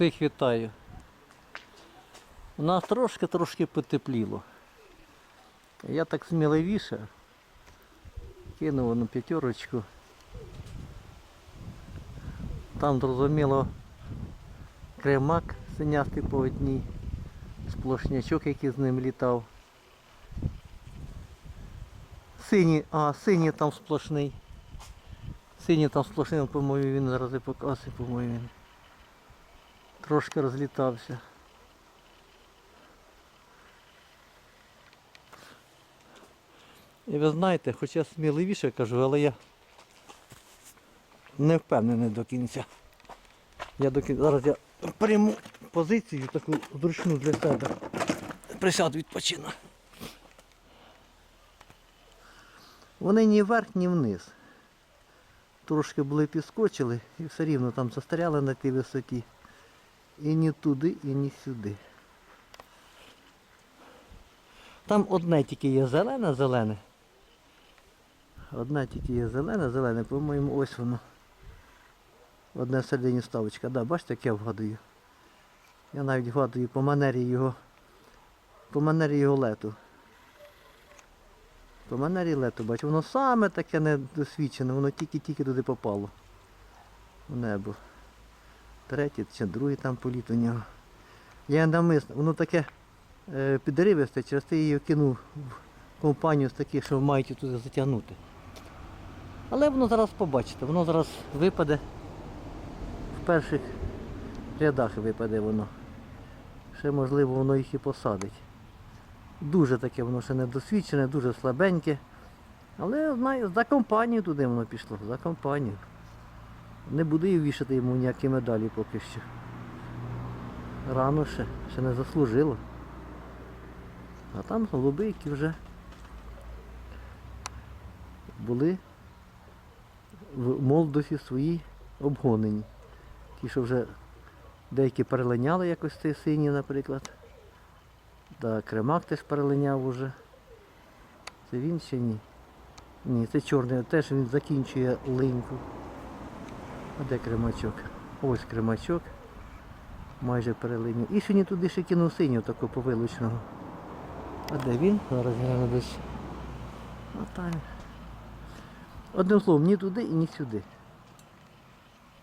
Всіх вітаю. У нас трошки-трошки потепліло. Я так сміливіше кинув на п'ятерочку. Там зрозуміло кремак синястий по одній, сплошнячок, який з ним літав. Синій, а, синій там сплошний. Синій там сплошний, по-моєму, він зараз і показує, по-моєму. Трошки розлітався. І ви знаєте, хоч я сміливіше кажу, але я не впевнений до кінця. Я до кінця. Зараз я прийму позицію таку зручну для себе. Присяду відпочину. Вони ні вверх, ні вниз. Трошки були підскочили і все рівно там застряли на тій висоті. І ні туди, і ні сюди. Там одне тільки є зелене, зелене. Одна тільки є зелене, зелене, по-моєму, ось воно. Одне всередині ставочка. Да, бачите, як я вгадую. Я навіть вгадую по манері його. По манері його лету. По манері лету, бачу, воно саме таке недосвідчене, воно тільки-тільки туди попало. В небо. Третій чи другий там політ у нього. Я навмисно, воно таке е, підривисте, через те її кинув в компанію з таких, що мають туди затягнути. Але воно зараз побачите, воно зараз випаде в перших рядах випаде воно. Ще можливо воно їх і посадить. Дуже таке воно ще недосвідчене, дуже слабеньке. Але знаю, за компанію туди воно пішло, за компанію. Не буду я вішати йому ніякі медалі поки що. Рано ще, ще не заслужило. А там голуби, які вже були в молодості свої обгонені. Ті, що вже деякі перелиняли якось ці сині, наприклад. Да, кремак теж перелиняв уже. Це він ще ні? Ні, це чорний, теж він закінчує линьку. А де кремачок? Ось кремачок. Майже перелинів. І не туди ще кинув синього такого повилучного. А де він? Зараз гляну десь. А там. Одним словом, ні туди і ні сюди.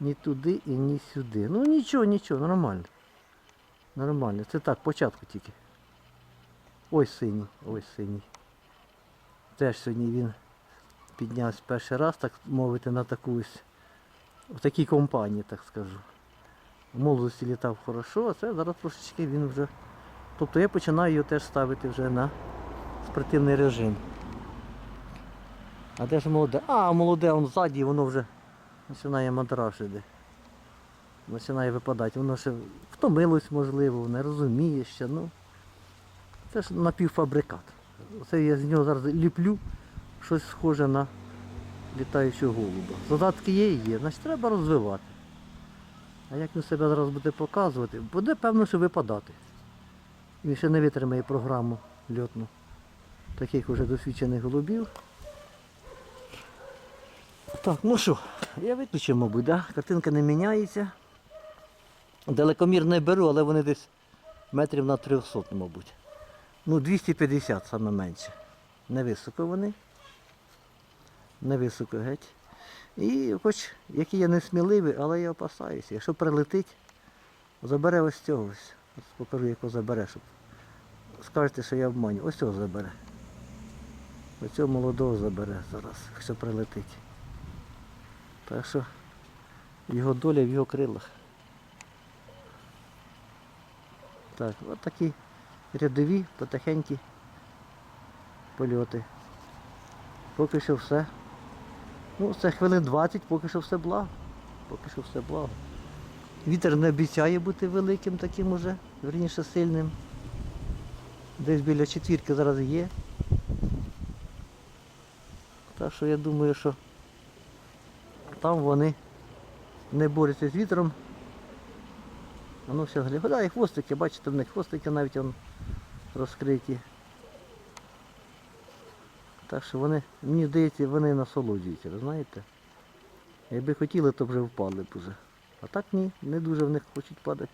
Ні туди і ні сюди. Ну нічого, нічого, нормально. Нормально. Це так, початку тільки. Ось синій, ось синій. Теж сьогодні він піднявся перший раз, так мовити, на таку ось, в такій компанії, так скажу. В молодості літав хорошо, а це зараз трошечки він вже. Тобто я починаю його теж ставити вже на спортивний режим. А де ж молоде? А, молоде, он ззаді, воно вже починає мандраж іде. Починає випадати. Воно ще втомилось, можливо, не розуміє ще. Ну, це ж напівфабрикат. Оце я з нього зараз ліплю щось схоже на літаючого голуба. Задатки є і є, значить треба розвивати. А як він себе зараз буде показувати, буде певно, що випадати. Він ще не витримає програму льотну таких уже досвідчених голубів. Так, ну що, я виключив, мабуть, да? картинка не міняється. Далекомір не беру, але вони десь метрів на 300, мабуть. Ну, 250 саме менше. Невисоко вони. Невисоко геть. І хоч який я не сміливий, але я опасаюся. Якщо прилетить, забере ось цього ось. Покажу, якого забере, щоб скажете, що я обманю. Ось цього забере. Ось цього молодого забере зараз, якщо прилетить. Так що його доля в його крилах. Так, от такі рядові, потихенькі польоти. Поки що все. Ну, це хвилин 20, поки що все благо. Поки що все благо. Вітер не обіцяє бути великим таким уже, верніше сильним. Десь біля четвірки зараз є. Так що я думаю, що там вони не борються з вітром. Ну все, глядає, хвостики, бачите, в них хвостики навіть розкриті. Так що вони, мені здається, вони насолоджуються, знаєте. Якби хотіли, то вже впали б уже. А так ні, не дуже в них хочуть падати.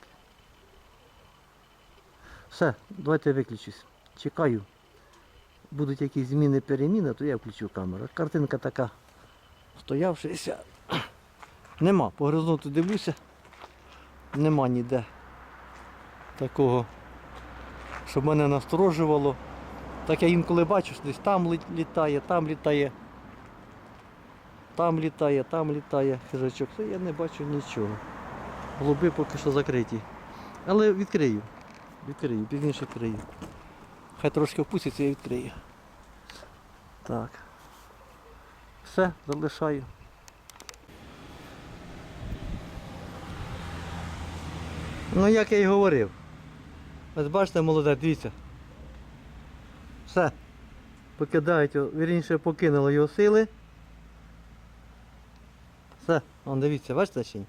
Все, давайте виключусь. Чекаю. Будуть якісь зміни переміни, то я включу камеру. Картинка така стоявшися. Нема. По горизонту дивлюся. Нема ніде такого, щоб мене насторожувало. Так я інколи бачу, що десь там літає, там літає. Там літає, там літає хижачок. Я не бачу нічого. Голуби поки що закриті. Але відкрию. Відкрию, пізніше відкрию. Хай трошки впуститься, я відкрию. Так. Все, залишаю. Ну як я й говорив. Ось бачите, молоде, дивіться. Все. Покидають, вірніше покинули його сили. Все, он дивіться, бачите чи ні?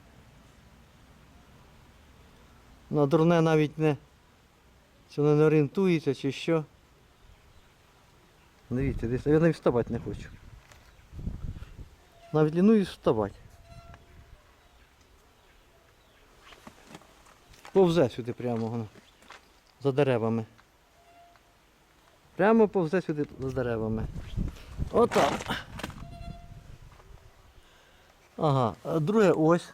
Ну, дурне навіть не. Чи воно не орієнтується, чи що. Дивіться, дивіться, я навіть вставати не хочу. Навіть лінуюсь вставати. Повзе сюди прямо воно. За деревами. Прямо повзе сюди за деревами. Отак. Ага, а друге ось.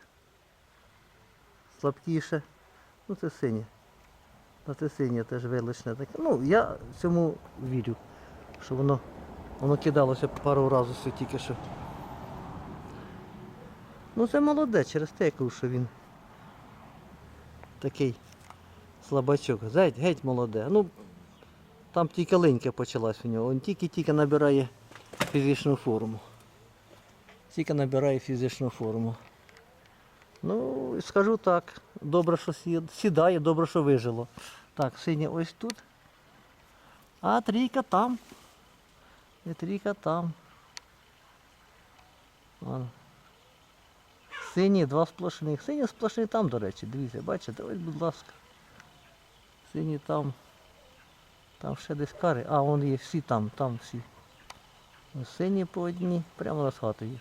Слабкіше. Ну це синє. А це синє теж виличне таке. Ну, я цьому вірю, що воно, воно кидалося пару разів тільки що. Ну це молоде, через те, я що він такий слабачок. Геть, геть молоде. Ну, там тільки линька почалась у нього. Він тільки-тільки набирає фізичну форму. Тільки набирає фізичну форму. Ну, скажу так, добре, що сідає, добре, що вижило. Так, синя ось тут. А трійка там. І трійка там. Вон. Сині, два сплошних. Сині сплошні там, до речі, дивіться, бачите, ось, будь ласка. Сині там. Там ще десь кари. А, вон є всі там, там всі. Сині по одній, прямо над хатою.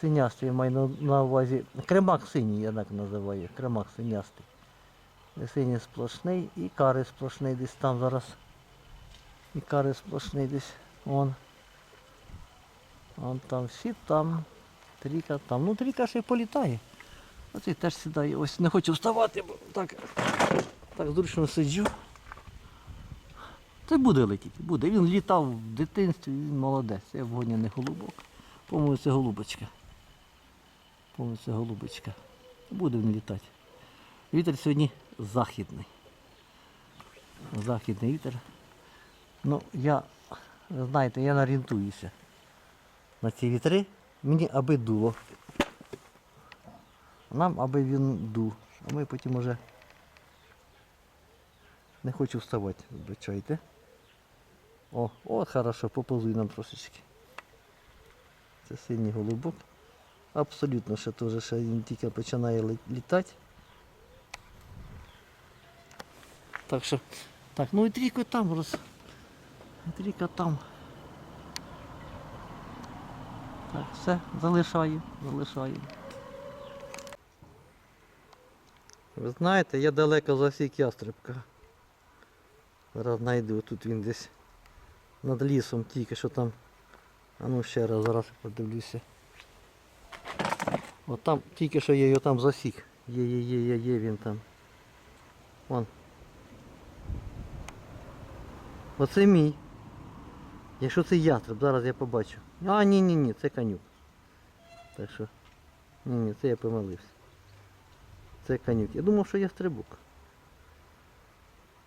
Синястий маю на увазі. Кремак синій, я так називаю. Кремак синястий. Синій сплошний і кари сплошний десь там зараз. І кари сплошний десь. Вон. Вон там всі там. Тріка там. Ну тріка ще й політає. Оцей теж сідає. Ось не хочу вставати, бо так, так зручно сиджу. Це буде летіти, буде. Він літав в дитинстві, він молодець. Це вгоняний голубок. По-моєму, це голубочка. По-моєму, це голубочка. Буде він літати. Вітер сьогодні західний. Західний вітер. Ну, я, знаєте, я орієнтуюся на ці вітри. Мені аби дуло. Нам аби він дув. А ми потім уже не хочу вставати, вибачайте. О, от хорошо, поползуй нам трошечки. Це синій голубок. Абсолютно ще теж ще він тільки починає літати. Так що, так, ну і трійко там роз. Трійка там. Так, все, залишаю, залишаю. Ви знаєте, я далеко засік ястребка. Зараз знайду, тут він десь над лісом тільки що там. А ну ще раз зараз подивлюся. От там тільки що я його там засік. Є, є, є, є, є він там. Вон. Оце мій. Якщо це ястреб, зараз я побачу. А, ні, ні, ні, це конюк. Так що. Ні, ні, це я помилився. Це конюк. Я думав, що ястребок.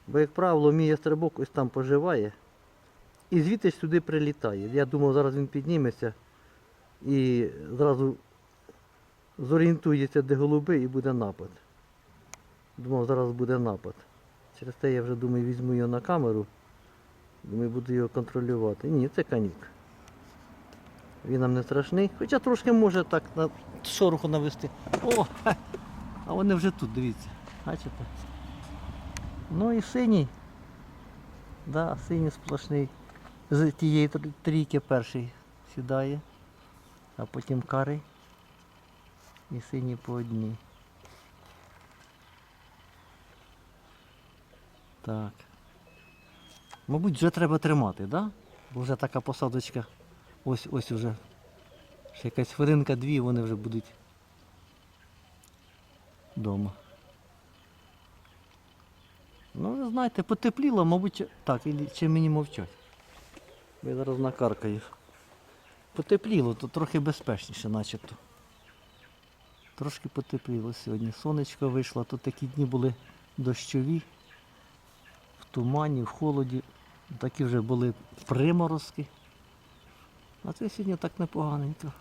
Бо, як правило, мій ястребок ось там поживає. І звідти сюди прилітає. Я думав, зараз він підніметься і зразу зорієнтується, де голуби і буде напад. Думав, зараз буде напад. Через те я вже думаю, візьму його на камеру. Думаю, буду його контролювати. Ні, це канік. Він нам не страшний. Хоча трошки може так на шороху навести. О! А вони вже тут, дивіться. Бачите? Ну і синій. Да, синій сплошний. З тієї трійки перший сідає, а потім карий. І сині по одній. Так. Мабуть, вже треба тримати? Да? Бо вже така посадочка. Ось ось уже. Ще якась хвилинка-дві вони вже будуть вдома. Ну, ви знаєте, потепліло, мабуть, так, чи мені мовчать. Я зараз накаркаю. Потепліло, то трохи безпечніше начебто. Трошки потепліло сьогодні. Сонечко вийшло, тут такі дні були дощові, в тумані, в холоді. Такі вже були приморозки. А це сьогодні так непоганенько.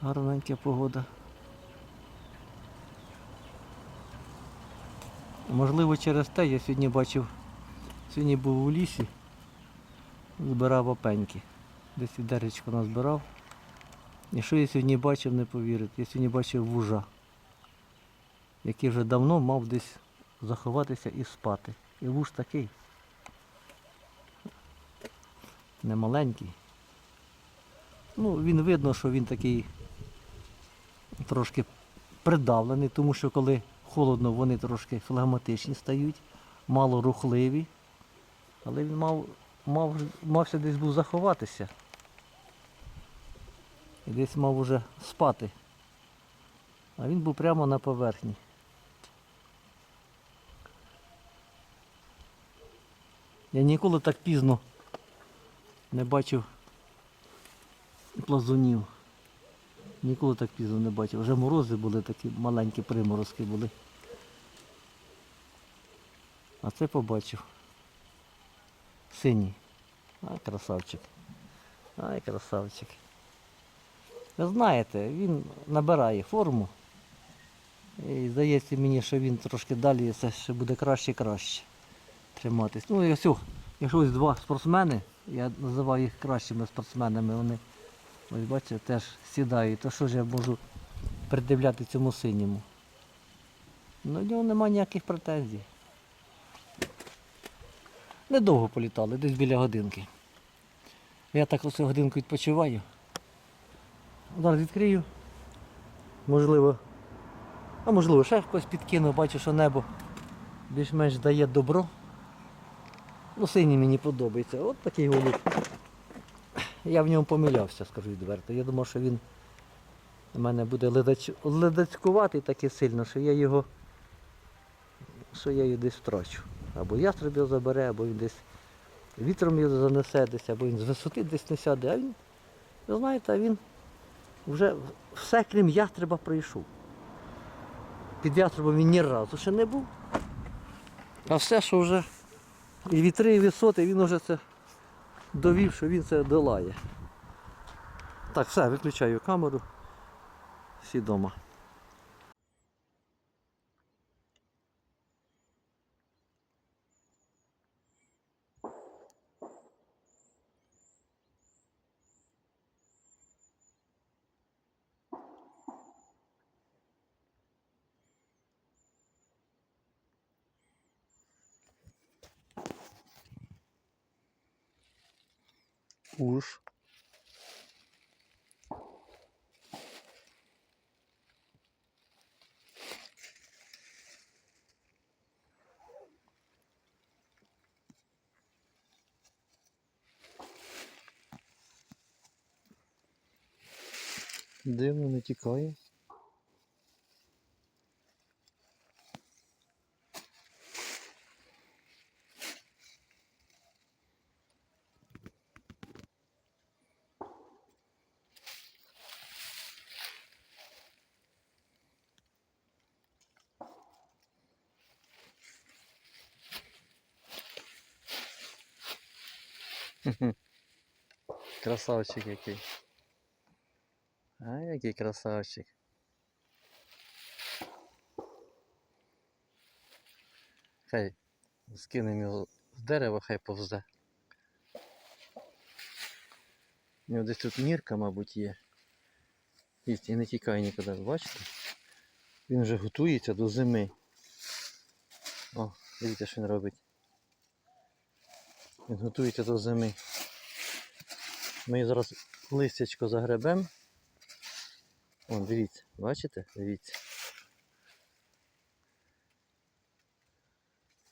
Гарненька погода. Можливо, через те я сьогодні бачив, сьогодні був у лісі, збирав опеньки. Десь відеречко назбирав. І що я сьогодні бачив, не повірите. Я сьогодні бачив вужа, який вже давно мав десь заховатися і спати. І вуж такий. Немаленький. Ну, він видно, що він такий трошки придавлений, тому що коли холодно, вони трошки флегматичні стають, мало рухливі. Але він мав, мав, мався десь був заховатися. І десь мав уже спати. А він був прямо на поверхні. Я ніколи так пізно не бачив плазунів. Ніколи так пізно не бачив. Вже морози були такі маленькі приморозки були. А це побачив. Синій. Ай, красавчик. Ай, красавчик. Ви знаєте, він набирає форму. І здається мені, що він трошки далі це ще буде краще і краще триматись. Ну, якщо, якщо ось два спортсмени, я називаю їх кращими спортсменами, вони ось бачите, теж сідають, то що ж я можу придивляти цьому синьому? Ну, в нього немає ніяких претензій. Недовго політали, десь біля годинки. Я так ось годинку відпочиваю. Зараз відкрию. Можливо. А можливо, ще когось підкину, бачу, що небо більш-менш дає добро. Ну, синій мені подобається. От такий голуб. Я в ньому помилявся, скажу відверто. Я думав, що він у мене буде ледач... ледацькуватий таки сильно, що я його що я його десь втрачу. Або ястреб його забере, або він десь вітром його занесе десь, або він з висоти десь не сяде. А він, ви знаєте, він вже все крім ястреба пройшов. Під ястребом він ні разу ще не був. А все, що вже і вітри, і висоти, він вже це довів, що він це долає. Так, все, виключаю камеру. Всі вдома. Уж. Дивно не тікає. Красавчик який. А який красавчик. Хай скинемо його з дерева, хай повзе. У нього десь тут нірка, мабуть, є. Їсть і не тікає нікуди, бачите? Він вже готується до зими. О, дивіться, що він робить. Він готується до зими. Ми зараз листячко загребемо Вон, дивіться, бачите? Дивіться.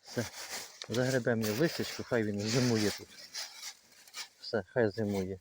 Все. Загребемо в хай він зимує тут. Все, хай зимує.